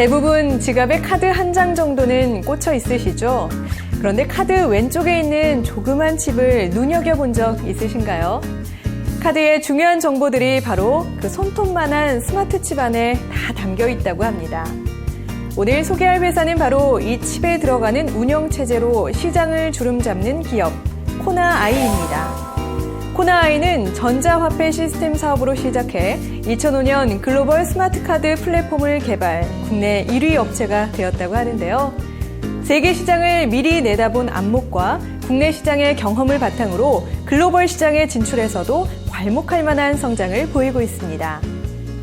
대부분 지갑에 카드 한 장 정도는 꽂혀 있으시죠? 그런데 카드 왼쪽에 있는 조그만 칩을 눈여겨본 적 있으신가요? 카드의 중요한 정보들이 바로 그 손톱만한 스마트 칩 안에 다 담겨 있다고 합니다. 오늘 소개할 회사는 바로 이 칩에 들어가는 운영체제로 시장을 주름잡는 기업, 코나 아이입니다. 코나아이는 전자화폐 시스템 사업으로 시작해 2005년 글로벌 스마트 카드 플랫폼을 개발, 국내 1위 업체가 되었다고 하는데요. 세계 시장을 미리 내다본 안목과 국내 시장의 경험을 바탕으로 글로벌 시장에 진출해서도 괄목할 만한 성장을 보이고 있습니다.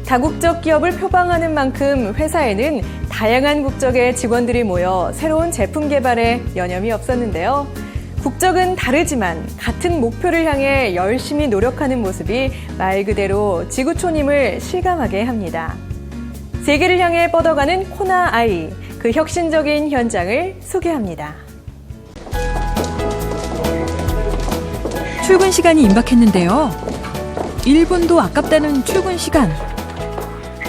다국적 기업을 표방하는 만큼 회사에는 다양한 국적의 직원들이 모여 새로운 제품 개발에 여념이 없었는데요. 국적은 다르지만 같은 목표를 향해 열심히 노력하는 모습이 말 그대로 지구촌임을 실감하게 합니다. 세계를 향해 뻗어가는 코나 아이, 그 혁신적인 현장을 소개합니다. 출근 시간이 임박했는데요. 1분도 아깝다는 출근 시간.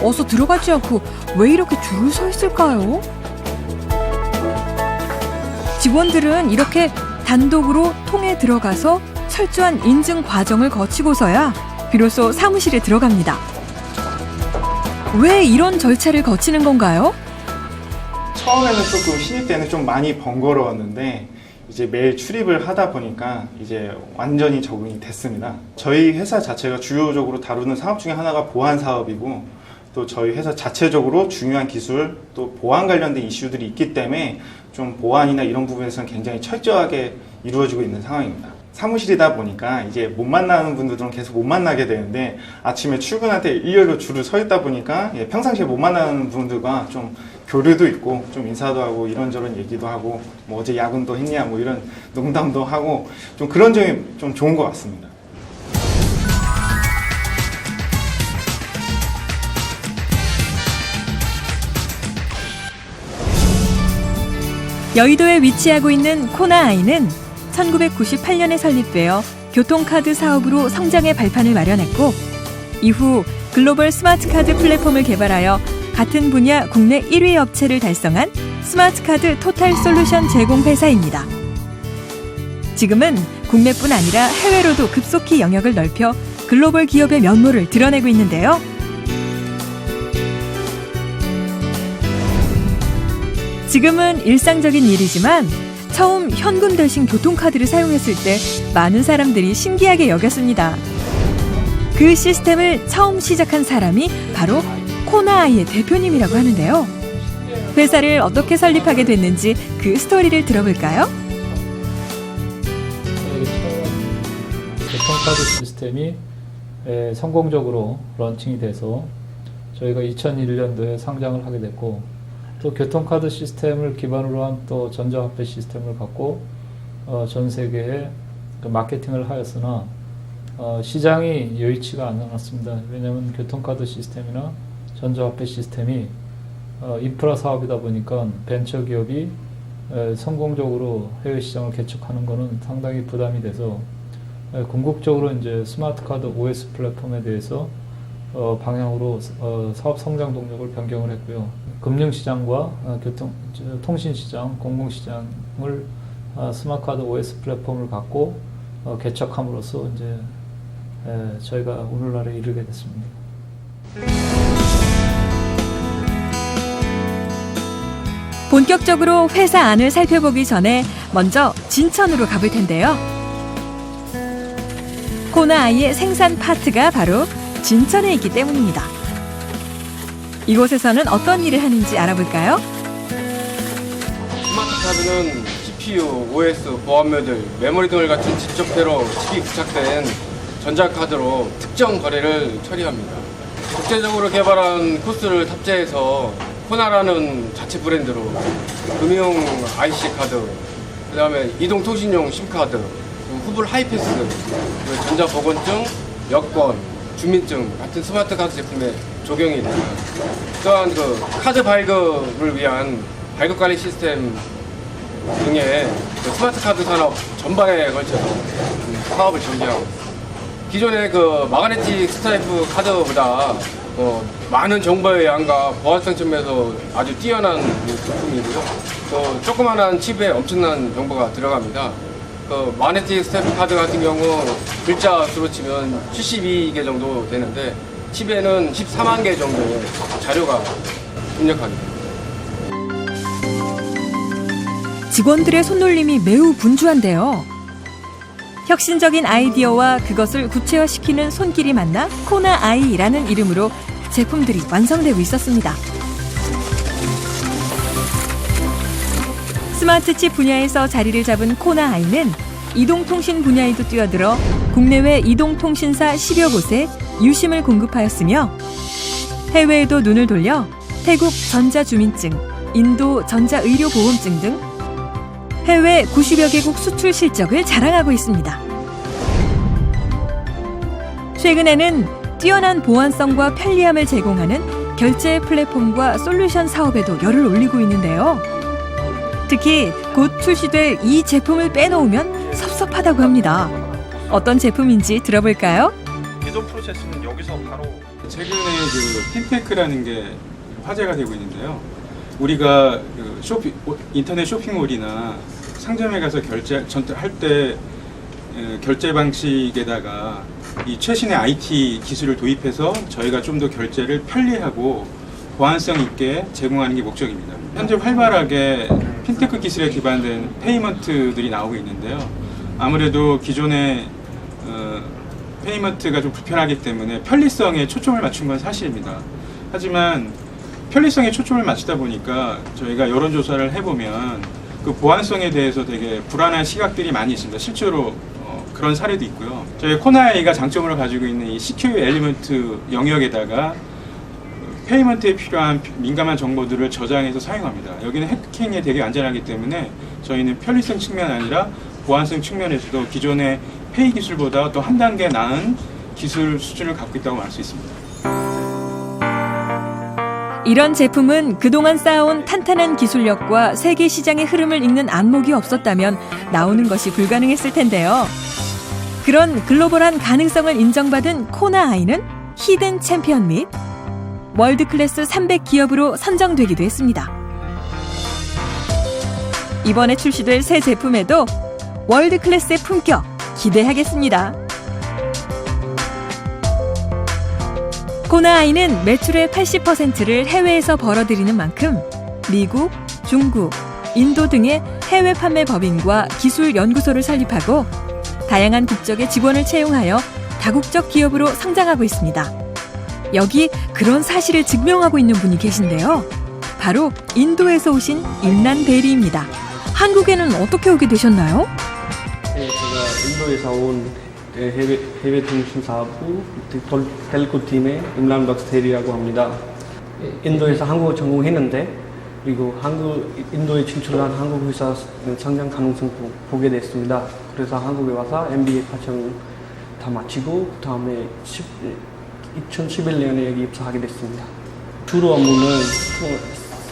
어서 들어가지 않고 왜 이렇게 줄을 서 있을까요? 직원들은 이렇게 단독으로 통에 들어가서 철저한 인증 과정을 거치고서야 비로소 사무실에 들어갑니다. 왜 이런 절차를 거치는 건가요? 처음에는 조금 신입 때는 좀 많이 번거로웠는데 이제 매일 출입을 하다 보니까 이제 완전히 적응이 됐습니다. 저희 회사 자체가 주요적으로 다루는 사업 중에 하나가 보안 사업이고 또 저희 회사 자체적으로 중요한 기술 또 보안 관련된 이슈들이 있기 때문에 좀 보안이나 이런 부분에서는 굉장히 철저하게 이루어지고 있는 상황입니다. 사무실이다 보니까 이제 못 만나는 분들은 계속 못 만나게 되는데 아침에 출근할 때 일렬로 줄을 서 있다 보니까 예, 평상시에 못 만나는 분들과 좀 교류도 있고 좀 인사도 하고 이런저런 얘기도 하고 뭐 어제 야근도 했냐 뭐 이런 농담도 하고 좀 그런 점이 좀 좋은 것 같습니다. 여의도에 위치하고 있는 코나아이는 1998년에 설립되어 교통카드 사업으로 성장의 발판을 마련했고 이후 글로벌 스마트카드 플랫폼을 개발하여 같은 분야 국내 1위 업체를 달성한 스마트카드 토탈 솔루션 제공 회사입니다. 지금은 국내뿐 아니라 해외로도 급속히 영역을 넓혀 글로벌 기업의 면모를 드러내고 있는데요. 지금은 일상적인 일이지만 처음 현금 대신 교통카드를 사용했을 때 많은 사람들이 신기하게 여겼습니다. 그 시스템을 처음 시작한 사람이 바로 코나아이의 대표님이라고 하는데요. 회사를 어떻게 설립하게 됐는지 그 스토리를 들어볼까요? 교통카드 시스템이 에, 성공적으로 런칭이 돼서 저희가 2001년도에 상장을 하게 됐고 또 교통카드 시스템을 기반으로 한 또 전자화폐 시스템을 갖고 어, 전 세계에 그 마케팅을 하였으나 어, 시장이 여의치가 않았습니다. 왜냐하면 교통카드 시스템이나 전자화폐 시스템이 어, 인프라 사업이다 보니까 벤처 기업이 에, 성공적으로 해외 시장을 개척하는 것은 상당히 부담이 돼서 에, 궁극적으로 이제 스마트 카드 OS 플랫폼에 대해서 어, 방향으로 어, 사업 성장 동력을 변경을 했고요. 금융 시장과 어, 교통 저, 통신 시장, 공공 시장을 어, 스마트 카드 OS 플랫폼을 갖고 어, 개척함으로써 이제 에, 저희가 오늘날에 이르게 됐습니다. 본격적으로 회사 안을 살펴보기 전에 먼저 진천으로 가볼 텐데요. 코나아이의 생산 파트가 바로 진천에 있기 때문입니다. 이곳에서는 어떤 일을 하는지 알아볼까요? 스마트 카드는 CPU, OS, 보안모듈, 메모리 등을 갖춘 집적대로 칩이 부착된 전자카드로 특정 거래를 처리합니다. 국제적으로 개발한 코스를 탑재해서 코나라는 자체 브랜드로 금융 IC 카드, 그 다음에 이동통신용 심카드, 후불 하이패스, 전자보건증, 여권, 주민증 같은 스마트 카드 제품에 적용이 됩니다. 또한 그 카드 발급을 위한 발급 관리 시스템 등의 그 스마트 카드 산업 전반에 걸쳐서 음, 사업을 전개하고. 기존의 그 마그네틱 스타이프 카드보다 어, 많은 정보의 양과 보안성 측면에서 아주 뛰어난 제품이고요. 또 조그마한 칩에 엄청난 정보가 들어갑니다. 그 마그네틱 스탬프 카드 같은 경우 글자 수로 치면 72개 정도 되는데 칩에는 14만 개 정도의 자료가 입력하게 됩니다. 직원들의 손놀림이 매우 분주한데요. 혁신적인 아이디어와 그것을 구체화시키는 손길이 만나 코나 아이라는 이름으로 제품들이 완성되고 있었습니다. 스마트칩 분야에서 자리를 잡은 코나 아이는 이동통신 분야에도 뛰어들어 국내외 이동통신사 10여 곳에 유심을 공급하였으며 해외에도 눈을 돌려 태국 전자주민증, 인도 전자의료보험증 등 해외 90여 개국 수출 실적을 자랑하고 있습니다. 최근에는 뛰어난 보안성과 편리함을 제공하는 결제 플랫폼과 솔루션 사업에도 열을 올리고 있는데요. 특히 곧 출시될 이 제품을 빼놓으면 섭섭하다고 합니다. 어떤 제품인지 들어볼까요? 기존 프로세스는 여기서 바로 최근에 그 핀테크라는 게 화제가 되고 있는데요. 우리가 그 쇼핑 인터넷 쇼핑몰이나 상점에 가서 결제 할때 결제 방식에다가 이 최신의 IT 기술을 도입해서 저희가 좀 더 결제를 편리하고 보안성 있게 제공하는 게 목적입니다. 현재 활발하게 핀테크 기술에 기반된 페이먼트들이 나오고 있는데요. 아무래도 기존의 어, 페이먼트가 좀 불편하기 때문에 편리성에 초점을 맞춘 건 사실입니다. 하지만 편리성에 초점을 맞추다 보니까 저희가 여론조사를 해보면 그 보안성에 대해서 되게 불안한 시각들이 많이 있습니다. 실제로 어, 그런 사례도 있고요. 저희 코나이가 장점으로 가지고 있는 이 CQ 엘리먼트 영역에다가 페이먼트에 필요한 민감한 정보들을 저장해서 사용합니다. 여기는 해킹에 되게 안전하기 때문에 저희는 편리성 측면 아니라 보안성 측면에서도 기존의 페이 기술보다 또 한 단계 나은 기술 수준을 갖고 있다고 말 수 있습니다. 이런 제품은 그동안 쌓아온 탄탄한 기술력과 세계 시장의 흐름을 읽는 안목이 없었다면 나오는 것이 불가능했을 텐데요. 그런 글로벌한 가능성을 인정받은 코나 아이는 히든 챔피언 및 월드 클래스 300 기업으로 선정되기도 했습니다. 이번에 출시될 새 제품에도 월드 클래스의 품격 기대하겠습니다. 코나 아이는 매출의 80%를 해외에서 벌어들이는 만큼 미국, 중국, 인도 등의 해외 판매 법인과 기술 연구소를 설립하고 다양한 국적의 직원을 채용하여 다국적 기업으로 성장하고 있습니다. 여기 그런 사실을 증명하고 있는 분이 계신데요. 바로 인도에서 오신 임란 대리입니다. 한국에는 어떻게 오게 되셨나요? 네, 제가 인도에서 온 해외, 해외 통신 사업부 텔코 팀의 임란 박스테리라고 합니다. 인도에서 한국어 전공했는데 그리고 한국 인도에 진출한 한국 회사 성장 가능성 보- 보게 됐습니다. 그래서 한국에 와서 MBA 과정 다 마치고 그 다음에 2011년에 여기 입사하게 됐습니다. 주로 업무는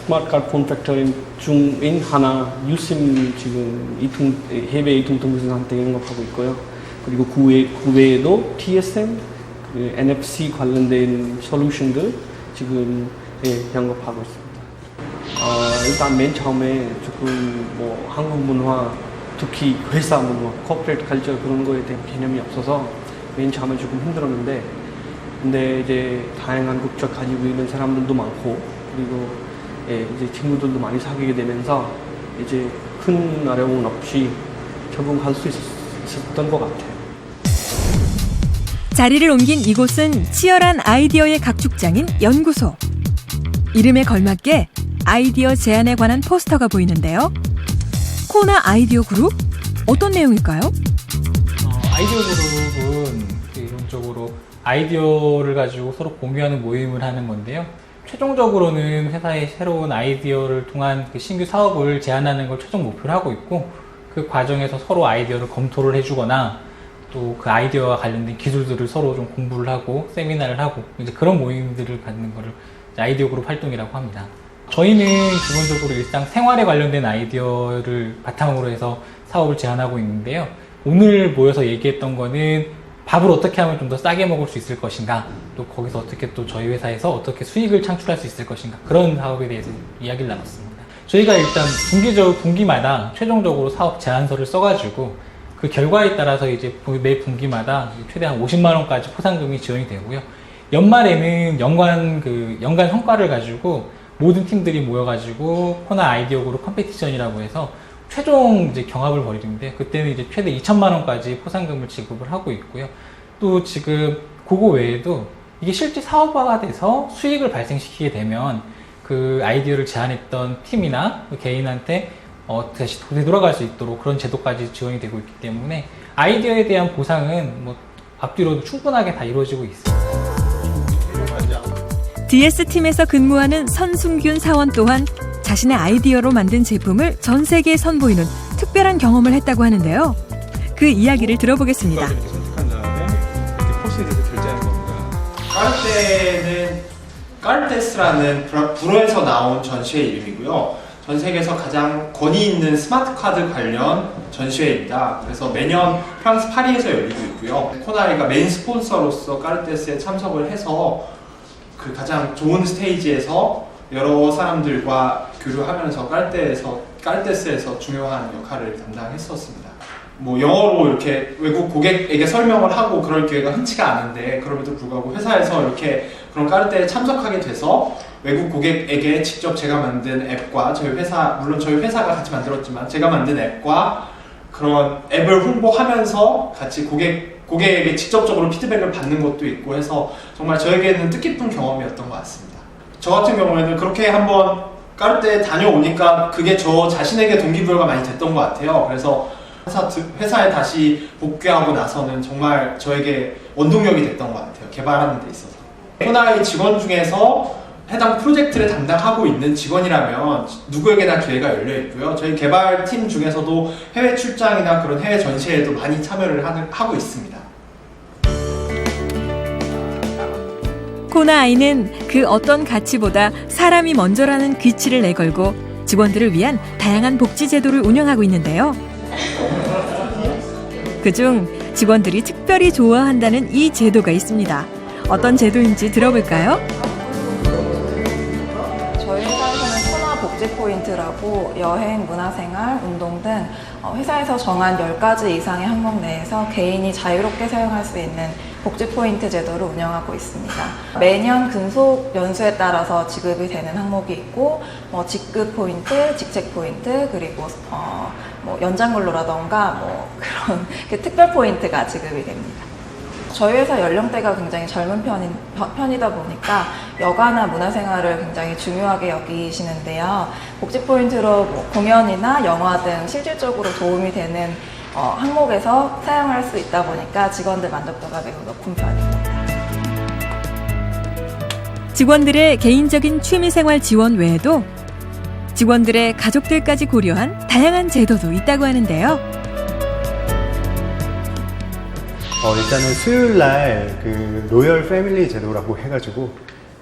스마트 카드 폼 팩터 중인 하나 유심 지금 이통 해외 이통 통신사한테 영업하고 있고요. 그리고 그, 외, 그 외에도 TSM, 그 NFC 관련된 솔루션들 지금 예, 영업하고 있습니다. 어, 일단 맨 처음에 조금 뭐 한국 문화, 특히 회사 문화, 코퍼레이트 칼처 그런 거에 대한 개념이 없어서 맨 처음에 조금 힘들었는데 근데 이제 다양한 국적 가지고 있는 사람들도 많고 그리고 예, 이제 친구들도 많이 사귀게 되면서 이제 큰 어려움 없이 적응할 수 있었던 것 같아요. 자리를 옮긴 이곳은 치열한 아이디어의 각축장인 연구소. 이름에 걸맞게 아이디어 제안에 관한 포스터가 보이는데요. 코나 아이디어 그룹? 어떤 내용일까요? 어, 아이디어 그룹은 그 이론적으로 아이디어를 가지고 서로 공유하는 모임을 하는 건데요. 최종적으로는 회사의 새로운 아이디어를 통한 그 신규 사업을 제안하는 걸 최종 목표로 하고 있고 그 과정에서 서로 아이디어를 검토를 해주거나 또 그 아이디어와 관련된 기술들을 서로 좀 공부를 하고 세미나를 하고 이제 그런 모임들을 갖는 거를 아이디어 그룹 활동이라고 합니다. 저희는 기본적으로 일상 생활에 관련된 아이디어를 바탕으로 해서 사업을 제안하고 있는데요. 오늘 모여서 얘기했던 거는 밥을 어떻게 하면 좀 더 싸게 먹을 수 있을 것인가, 또 거기서 어떻게 또 저희 회사에서 어떻게 수익을 창출할 수 있을 것인가 그런 사업에 대해서 이야기를 나눴습니다. 저희가 일단 분기적 분기마다 최종적으로 사업 제안서를 써가지고 그 결과에 따라서 이제 매 분기마다 최대한 50만 원까지 포상금이 지원이 되고요. 연말에는 연간 그 연간 성과를 가지고 모든 팀들이 모여가지고 코나 아이디어 그룹 컴페티션이라고 해서 최종 이제 경합을 벌이는데 그때는 이제 최대 2천만 원까지 포상금을 지급을 하고 있고요. 또 지금 그거 외에도 이게 실제 사업화가 돼서 수익을 발생시키게 되면 그 아이디어를 제안했던 팀이나 그 개인한테 어, 다시 되돌아갈 수 있도록 그런 제도까지 지원이 되고 있기 때문에 아이디어에 대한 보상은 뭐 앞뒤로 충분하게 다 이루어지고 있습니다. DS팀에서 근무하는 선승균 사원 또한 자신의 아이디어로 만든 제품을 전 세계에 선보이는 특별한 경험을 했다고 하는데요. 그 이야기를 들어보겠습니다. 이렇게 선택한 다음에 이렇게 포스에 대해서 결제하는 겁니다. 까르테는 까르테스라는 불어- 불어에서 나온 전시회 이름이고요. 전 세계에서 가장 권위 있는 스마트 카드 관련 전시회입니다. 그래서 매년 프랑스 파리에서 열리고 있고요. 코나이가 메인 스폰서로서 까르테스에 참석을 해서 그 가장 좋은 스테이지에서 여러 사람들과 교류하면서 깔테에서 깔테스에서 중요한 역할을 담당했었습니다. 뭐 영어로 이렇게 외국 고객에게 설명을 하고 그럴 기회가 흔치가 않은데 그럼에도 불구하고 회사에서 이렇게 그런 까르테에 참석하게 돼서 외국 고객에게 직접 제가 만든 앱과 저희 회사 물론 저희 회사가 같이 만들었지만 제가 만든 앱과 그런 앱을 홍보하면서 같이 고객 고객에게 직접적으로 피드백을 받는 것도 있고 해서 정말 저에게는 뜻깊은 경험이었던 것 같습니다. 저 같은 경우에는 그렇게 한번 까르테 다녀오니까 그게 저 자신에게 동기부여가 많이 됐던 것 같아요. 그래서 회사, 회사에 다시 복귀하고 나서는 정말 저에게 원동력이 됐던 것 같아요. 개발하는 데 있어서. 코나이 직원 중에서 해당 프로젝트를 담당하고 있는 직원이라면 누구에게나 기회가 열려 있고요. 저희 개발팀 중에서도 해외 출장이나 그런 해외 전시회에도 많이 참여를 하고 있습니다. 코나 아이는 그 어떤 가치보다 사람이 먼저라는 귀치를 내걸고 직원들을 위한 다양한 복지 제도를 운영하고 있는데요. 그중 직원들이 특별히 좋아한다는 이 제도가 있습니다. 어떤 제도인지 들어볼까요? 저희 회사에서는 코나 복지 포인트라고 여행, 문화생활, 운동 등 어, 회사에서 정한 10가지 이상의 항목 내에서 개인이 자유롭게 사용할 수 있는 복지 포인트 제도를 운영하고 있습니다. 매년 근속 연수에 따라서 지급이 되는 항목이 있고 뭐 직급 포인트, 직책 포인트 그리고 어, 뭐 연장 근로라던가 뭐 그런 그 특별 포인트가 지급이 됩니다. 저희 회사 연령대가 굉장히 젊은 편인, 편이다 보니까 여가나 문화생활을 굉장히 중요하게 여기시는데요. 복지 포인트로 뭐 공연이나 영화 등 실질적으로 도움이 되는 어, 항목에서 사용할 수 있다 보니까 직원들 만족도가 매우 높은 편입니다. 직원들의 개인적인 취미생활 지원 외에도 직원들의 가족들까지 고려한 다양한 제도도 있다고 하는데요. 어, 일단은 수요일 날 그 로열 패밀리 제도라고 해가지고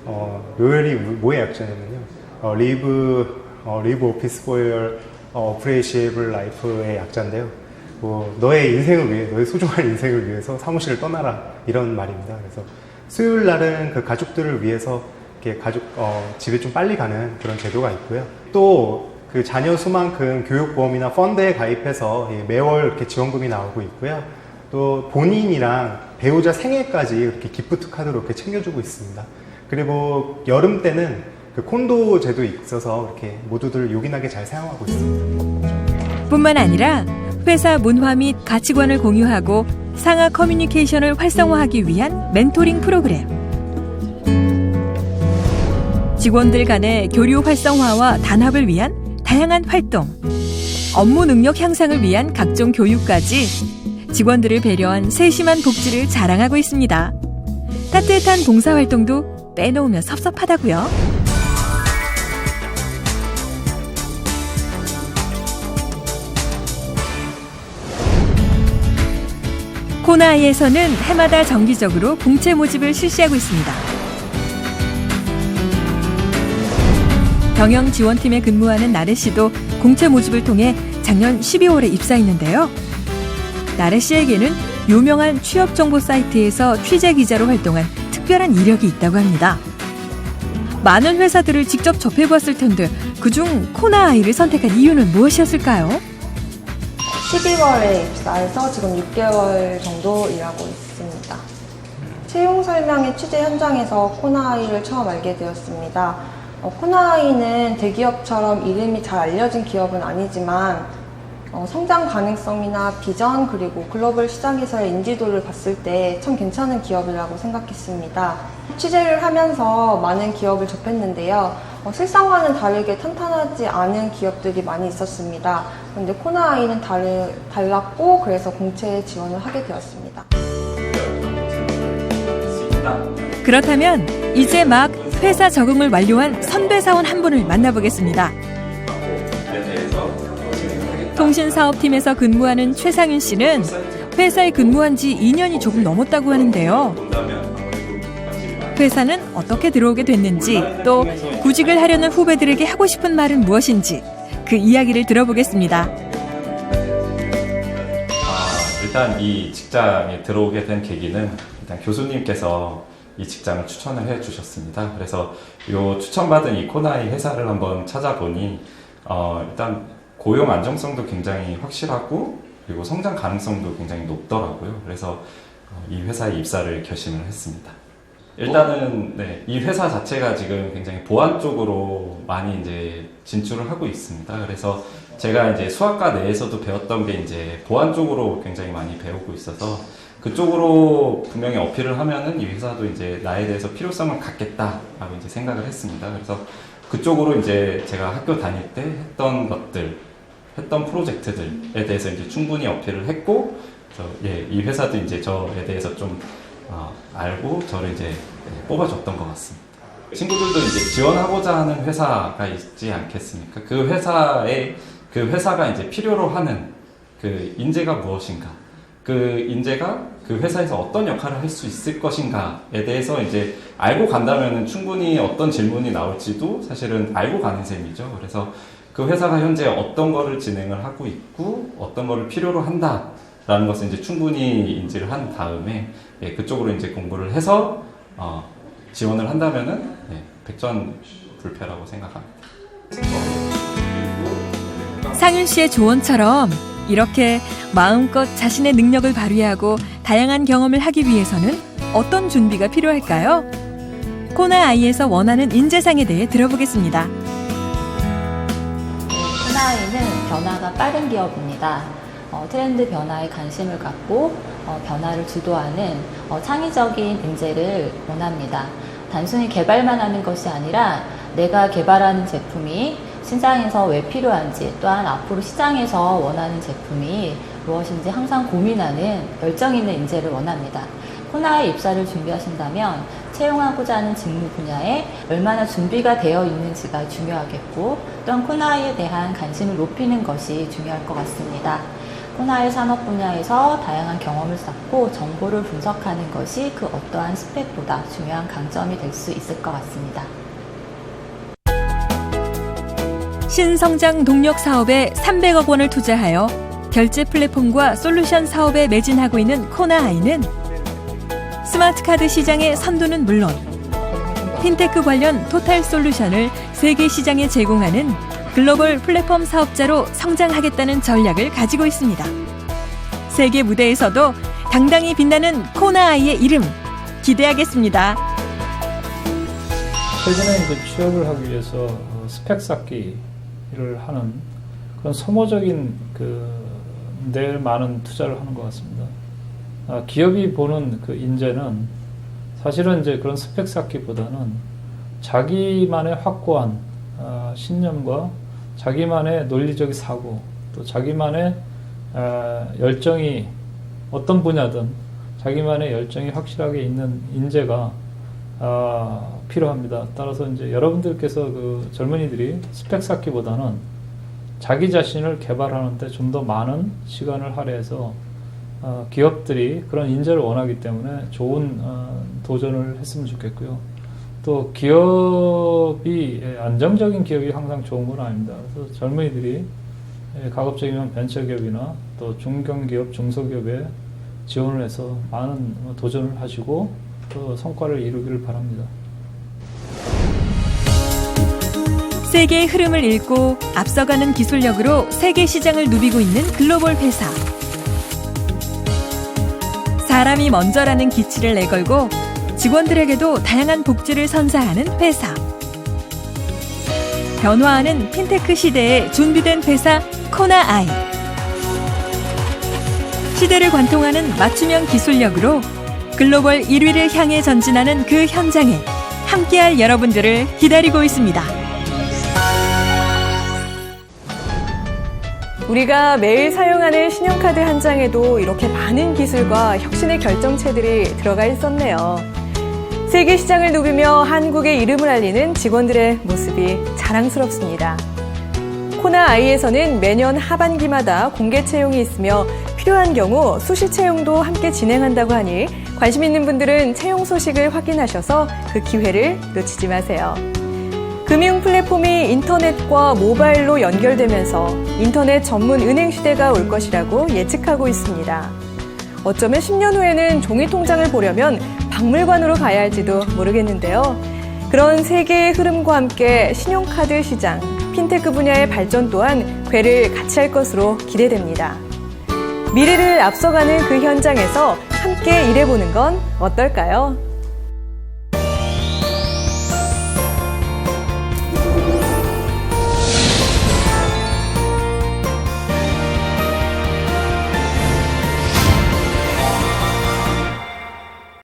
어, 로열이 뭐의 약자냐면요. 어, 리브 어, 리브 오피스 포열 어, 프레시에블 라이프의 약자인데요. 뭐 너의 인생을 위해 너의 소중한 인생을 위해서 사무실을 떠나라 이런 말입니다. 그래서 수요일 날은 그 가족들을 위해서 이렇게 가족 어, 집에 좀 빨리 가는 그런 제도가 있고요. 또 그 자녀 수만큼 교육보험이나 펀드에 가입해서 예, 매월 이렇게 지원금이 나오고 있고요. 또 본인이랑 배우자 생일까지 이렇게 기프트 카드로 이렇게 챙겨주고 있습니다. 그리고 여름 때는 그 콘도 제도 있어서 이렇게 모두들 요긴하게 잘 사용하고 있습니다. 뿐만 아니라 회사 문화 및 가치관을 공유하고 상하 커뮤니케이션을 활성화하기 위한 멘토링 프로그램. 직원들 간의 교류 활성화와 단합을 위한 다양한 활동. 업무 능력 향상을 위한 각종 교육까지 직원들을 배려한 세심한 복지를 자랑하고 있습니다. 따뜻한 봉사활동도 빼놓으면 섭섭하다고요. 코나이에서는 해마다 정기적으로 공채 모집을 실시하고 있습니다. 경영 지원팀에 근무하는 나래 씨도 공채 모집을 통해 작년 12월에 입사했는데요. 나래 씨에게는 유명한 취업 정보 사이트에서 취재 기자로 활동한 특별한 이력이 있다고 합니다. 많은 회사들을 직접 접해보았을 텐데 그중 코나 아이를 선택한 이유는 무엇이었을까요? 12월에 입사해서 지금 6개월 정도 일하고 있습니다. 채용 설명회 취재 현장에서 코나아이를 처음 알게 되었습니다. 어, 코나아이는 대기업처럼 이름이 잘 알려진 기업은 아니지만 어, 성장 가능성이나 비전 그리고 글로벌 시장에서의 인지도를 봤을 때 참 괜찮은 기업이라고 생각했습니다. 취재를 하면서 많은 기업을 접했는데요. 어, 실상과는 다르게 탄탄하지 않은 기업들이 많이 있었습니다. 그런데 코나아이는 다르, 달랐고 그래서 공채에 지원을 하게 되었습니다. 그렇다면 이제 막 회사 적응을 완료한 선배 사원 한 분을 만나보겠습니다. 통신사업팀에서 근무하는 최상윤 씨는 회사에 근무한 지 2년이 조금 넘었다고 하는데요. 회사는 어떻게 들어오게 됐는지 또 구직을 하려는 후배들에게 하고 싶은 말은 무엇인지 그 이야기를 들어보겠습니다. 아, 일단 이 직장에 들어오게 된 계기는 일단 교수님께서 이 직장을 추천을 해 주셨습니다. 그래서 이 추천받은 이 코나이 회사를 한번 찾아보니 어, 일단 고용 안정성도 굉장히 확실하고 그리고 성장 가능성도 굉장히 높더라고요. 그래서 어, 이 회사에 입사를 결심을 했습니다. 일단은 네, 이 회사 자체가 지금 굉장히 보안 쪽으로 많이 이제 진출을 하고 있습니다. 그래서 제가 이제 수학과 내에서도 배웠던 게 이제 보안 쪽으로 굉장히 많이 배우고 있어서 그쪽으로 분명히 어필을 하면은 이 회사도 이제 나에 대해서 필요성을 갖겠다라고 이제 생각을 했습니다. 그래서 그쪽으로 이제 제가 학교 다닐 때 했던 것들, 했던 프로젝트들에 대해서 이제 충분히 어필을 했고, 저, 예, 이 회사도 이제 저에 대해서 좀 어, 알고 저를 이제 예, 뽑아줬던 것 같습니다. 친구들도 이제 지원하고자 하는 회사가 있지 않겠습니까? 그 회사에 그 회사가 이제 필요로 하는 그 인재가 무엇인가? 그 인재가 그 회사에서 어떤 역할을 할 수 있을 것인가에 대해서 이제 알고 간다면 충분히 어떤 질문이 나올지도 사실은 알고 가는 셈이죠. 그래서 그 회사가 현재 어떤 거를 진행을 하고 있고 어떤 거를 필요로 한다라는 것을 이제 충분히 인지를 한 다음에 예, 그쪽으로 이제 공부를 해서 어, 지원을 한다면은 예, 백전불패라고 생각합니다. 상윤 씨의 조언처럼 이렇게 마음껏 자신의 능력을 발휘하고 다양한 경험을 하기 위해서는 어떤 준비가 필요할까요? 코나 아이에서 원하는 인재상에 대해 들어보겠습니다. 코나이는 변화가 빠른 기업입니다. 어, 트렌드 변화에 관심을 갖고 어, 변화를 주도하는 어, 창의적인 인재를 원합니다. 단순히 개발만 하는 것이 아니라 내가 개발하는 제품이 시장에서 왜 필요한지 또한 앞으로 시장에서 원하는 제품이 무엇인지 항상 고민하는 열정 있는 인재를 원합니다. 코나에 입사를 준비하신다면 채용하고자 하는 직무 분야에 얼마나 준비가 되어 있는지가 중요하겠고 또한 코나이에 대한 관심을 높이는 것이 중요할 것 같습니다. 코나이 산업 분야에서 다양한 경험을 쌓고 정보를 분석하는 것이 그 어떠한 스펙보다 중요한 강점이 될 수 있을 것 같습니다. 신성장 동력 사업에 300억 원을 투자하여 결제 플랫폼과 솔루션 사업에 매진하고 있는 코나 아이는 스마트 카드 시장의 선두는 물론 핀테크 관련 토탈 솔루션을 세계 시장에 제공하는 글로벌 플랫폼 사업자로 성장하겠다는 전략을 가지고 있습니다. 세계 무대에서도 당당히 빛나는 코나 아이의 이름 기대하겠습니다. 최근에 이제 취업을 하기 위해서 어, 스펙 쌓기를 하는 그런 소모적인 그데 많은 투자를 하는 것 같습니다. 아, 기업이 보는 그 인재는 사실은 이제 그런 스펙 쌓기보다는 자기만의 확고한 아, 신념과 자기만의 논리적 사고 또 자기만의 아, 열정이 어떤 분야든 자기만의 열정이 확실하게 있는 인재가 아, 필요합니다. 따라서 이제 여러분들께서 그 젊은이들이 스펙 쌓기보다는 자기 자신을 개발하는데 좀 더 많은 시간을 할애해서 어, 기업들이 그런 인재를 원하기 때문에 좋은 어, 도전을 했으면 좋겠고요. 또 기업이 예, 안정적인 기업이 항상 좋은 건 아닙니다. 그래서 젊은이들이 예, 가급적이면 벤처기업이나 또 중견기업, 중소기업에 지원을 해서 많은 도전을 하시고 또 성과를 이루기를 바랍니다. 세계의 흐름을 읽고 앞서가는 기술력으로 세계 시장을 누비고 있는 글로벌 회사. 사람이 먼저라는 기치를 내걸고 직원들에게도 다양한 복지를 선사하는 회사. 변화하는 핀테크 시대에 준비된 회사 코나아이. 시대를 관통하는 맞춤형 기술력으로 글로벌 1위를 향해 전진하는 그 현장에 함께할 여러분들을 기다리고 있습니다. 우리가 매일 사용하는 신용카드 한 장에도 이렇게 많은 기술과 혁신의 결정체들이 들어가 있었네요. 세계 시장을 누비며 한국의 이름을 알리는 직원들의 모습이 자랑스럽습니다. 코나 아이에서는 매년 하반기마다 공개 채용이 있으며 필요한 경우 수시 채용도 함께 진행한다고 하니 관심 있는 분들은 채용 소식을 확인하셔서 그 기회를 놓치지 마세요. 금융 플랫폼이 인터넷과 모바일로 연결되면서 인터넷 전문 은행 시대가 올 것이라고 예측하고 있습니다. 어쩌면 10년 후에는 종이 통장을 보려면 박물관으로 가야 할지도 모르겠는데요. 그런 세계의 흐름과 함께 신용카드 시장, 핀테크 분야의 발전 또한 궤를 같이 할 것으로 기대됩니다. 미래를 앞서가는 그 현장에서 함께 일해보는 건 어떨까요?